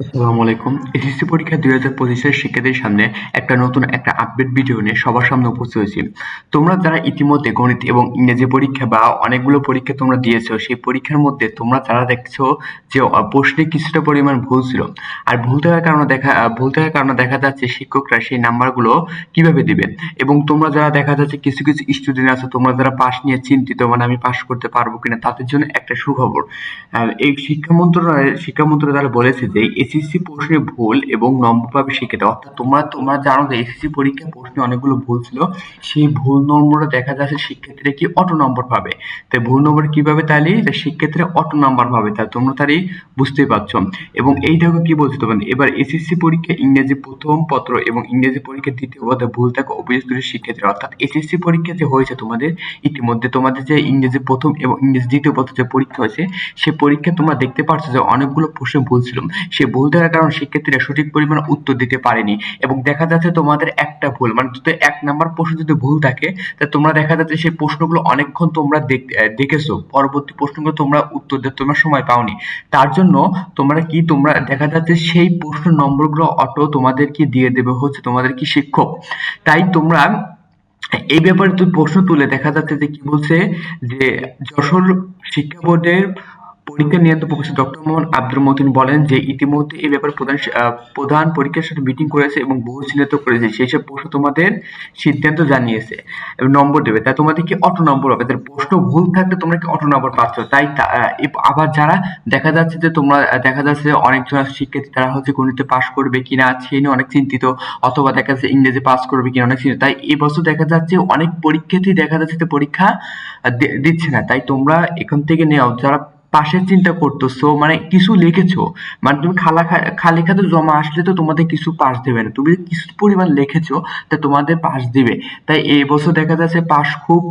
আসসালামু আলাইকুম। এসএসসি পরীক্ষা দুই হাজার পঁচিশের শিক্ষার্থীদের সামনে একটা নতুন একটা আপডেট ভিডিও নিয়ে সবার সামনে উপস্থিত হয়েছি। তোমরা যারা ইতিমধ্যে গণিত এবং ইংরেজি পরীক্ষা বা অনেকগুলো পরীক্ষা তোমরা দিয়েছ, সেই পরীক্ষার মধ্যে তোমরা যারা দেখছ যে প্রশ্নে কিছুটা পরিমাণ ভুল ছিল। আর ভুল থাকার কারণে দেখা ভুল থাকার কারণে দেখা যাচ্ছে শিক্ষকরা সেই নাম্বারগুলো কীভাবে দিবে? এবং তোমরা যারা দেখা যাচ্ছে কিছু কিছু স্টুডেন্ট আছে, তোমরা যারা পাশ নিয়ে চিন্তিত মানে আমি পাশ করতে পারব কিনা, তাদের জন্য একটা সুখবর। এই শিক্ষা মন্ত্রণালয় শিক্ষা মন্ত্রণালয় বলেছে যে এসএসসি প্রশ্নে ভুল এবং নম্বর পাবে সেক্ষেত্রে অর্থাৎ তোমরা তোমরা জানো যে এসএসসি পরীক্ষা প্রশ্নে অনেকগুলো ভুল ছিল। সেই ভুল নম্বরটা দেখা যাচ্ছে শিক্ষার্থীরা কি অটো নম্বর পাবে। তাই ভুল নম্বর কীভাবে তাহলে? শিক্ষার্থীরা অটো নম্বর পাবে। তাই তোমরা তারই বুঝতেই পারছ। এবং এই দেখো কি বলছে তোমার এবার এসএসসি পরীক্ষা ইংরেজি প্রথম পত্র এবং ইংরেজি পরীক্ষা দ্বিতীয় পদে ভুল থাকে অভিযোগ শিক্ষার্থীরা অর্থাৎ এসএসসি পরীক্ষা যে হয়েছে তোমাদের, ইতিমধ্যে তোমাদের যে ইংরেজি প্রথম এবং ইংরেজি দ্বিতীয় পত্র যে পরীক্ষা হয়েছে, সে পরীক্ষা তোমরা দেখতে পাচ্ছ যে অনেকগুলো প্রশ্ন ভুল ছিল। সে ভুল থাকার কারণে শিক্ষার্থীরা সঠিক পরিমাণ উত্তর দিতে পারেনি এবং দেখা যাচ্ছে তোমাদের একটা ভুল মানে যদি এক নাম্বার প্রশ্ন যদি ভুল থাকে, তা তোমরা দেখা যাচ্ছে সেই প্রশ্নগুলো অনেকক্ষণ তোমরা দেখেছ, পরবর্তী প্রশ্নগুলো তোমরা উত্তর দিতে তোমরা সময় পাওনি। তার জন্য তোমরা কি, তোমরা দেখা যাচ্ছে সেই প্রশ্ন নম্বরগুলো অটো তোমাদেরকে দিয়ে দেবে হচ্ছে তোমাদের কি শিক্ষক। তাই তোমরা এই ব্যাপারে তুই প্রশ্ন তুলে দেখা যাচ্ছে যে কি বলছে যে যশোর শিক্ষা বোর্ডের পরীক্ষা নিয়ন্ত্রক প্রফেসর ডক্টর মোহাম্মদ আব্দুল মতিন বলেন যে ইতিমধ্যে এই ব্যাপারে প্রধান প্রধান পরীক্ষার সাথে মিটিং করেছে এবং বহু চিহ্নিত করেছে। সেই সব প্রশ্ন তোমাদের সিদ্ধান্ত জানিয়েছে। এবং নম্বর দেবে। তাই তোমাদের কি অটো নম্বর হবে? তাদের প্রশ্ন ভুল থাকলে তোমরা কি অটো নম্বর পাচ্ছ? তাই আবার যারা দেখা যাচ্ছে যে তোমরা দেখা যাচ্ছে অনেকজন শিক্ষার্থী তারা হচ্ছে গণিতে পাশ করবে কিনা সেই নিয়ে অনেক চিন্তিত, অথবা দেখা যাচ্ছে ইংরেজি পাস করবে কিনা অনেক চিন্তিত। তাই এবছর দেখা যাচ্ছে অনেক পরীক্ষার্থী দেখা যাচ্ছে যে পরীক্ষা দিচ্ছে না। তাই তোমরা এখান থেকে নেওয়া যারা পাশের চিন্তা করতেছো মানে কিছু লিখেছো মানে তুমি খালা খালি খাতে জমা আসলে তো তোমাদের কিছু পাস দেবে না। তুমি কিছু পরিমাণ লিখেছো, তা তোমাদের পাস দিবে। তাই এই বছর দেখা যাচ্ছে পাস খুব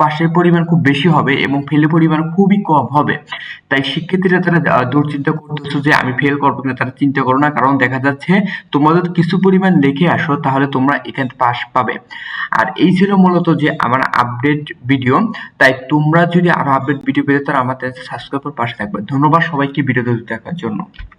পাশের পরিমাণ খুব বেশি হবে এবং ফেলের পরিমাণ খুবই কম হবে। তাই শিক্ষার্থীরা তারা দুশ্চিন্তা করতেছো যে আমি ফেল করব কিনা তারা চিন্তা করো না, কারণ দেখা যাচ্ছে তোমাদের কিছু পরিমাণ লিখে আসো, তাহলে তোমরা এখানে পাস পাবে। আর এই ছিল মূলত যে আমার আপডেট ভিডিও তাই তোমরা যদি আরও আপডেট ভিডিও পেতে তাহলে আমাদের সাবস্ক্রাইব করে পাশে থাকবে। ধন্যবাদ সবাইকে ভিডিও দেখার জন্য।